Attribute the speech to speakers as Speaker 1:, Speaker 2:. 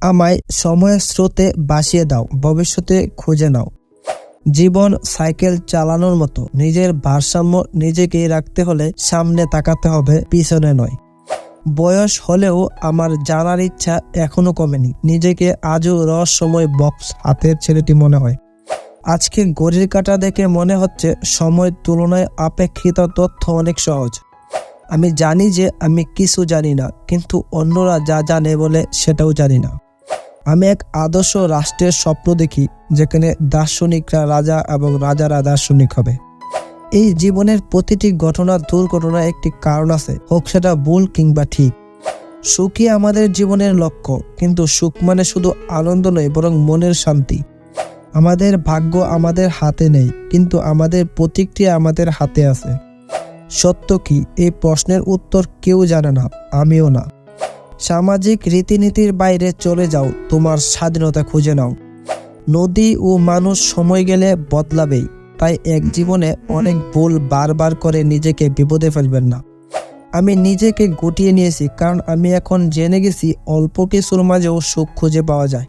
Speaker 1: আমায় সময়ের স্রোতে বাসিয়ে দাও, ভবিষ্যতে খুঁজে নাও। জীবন সাইকেল চালানোর মতো নিজের ভারসাম্য নিজেকেই রাখতে হলে সামনে তাকাতে হবে, পিছনে নয়। বয়স হলেও আমার জানার ইচ্ছা এখনও কমেনি, নিজেকে আজও রহস্যময় বক্স হাতের ছেলেটি মনে হয়। আজকে ঘড়ির কাটা দেখে মনে হচ্ছে সময়ের তুলনায় আপেক্ষিত তথ্য অনেক সহজ। আমি জানি যে আমি কিছু জানি না, কিন্তু অন্যরা যা জানে বলে সেটাও জানি না। আমি এক আদর্শ রাষ্ট্রের স্বপ্ন দেখি, যেখানে দার্শনিকরা রাজা এবং রাজারা দার্শনিক হবে। এই জীবনের প্রতিটি ঘটনার দুর্ঘটনা একটি কারণ আছে, হোক সেটা ভুল কিংবা ঠিক। সুখই আমাদের জীবনের লক্ষ্য, কিন্তু সুখ মানে শুধু আনন্দ নয়, বরং মনের শান্তি। আমাদের ভাগ্য আমাদের হাতে নেই, কিন্তু আমাদের প্রতিক্রিয়া আমাদের হাতে আছে। সত্য কি? এই প্রশ্নের উত্তর কেউ জানে না, আমিও না। সামাজিক রীতিনীতির বাইরে চলে যাও, তোমার স্বাধীনতা খুঁজে নাও। নদী ও মানুষ সময় গেলে বদলাবেই, তাই এক জীবনে অনেক ভুল বারবার করে নিজেকে বিপদে ফেলবেন না। আমি নিজেকে গুটিয়ে নিয়েছি, কারণ আমি এখন জেনে গেছি অল্প কিছুর মাঝেও সুখ খুঁজে পাওয়া যায়।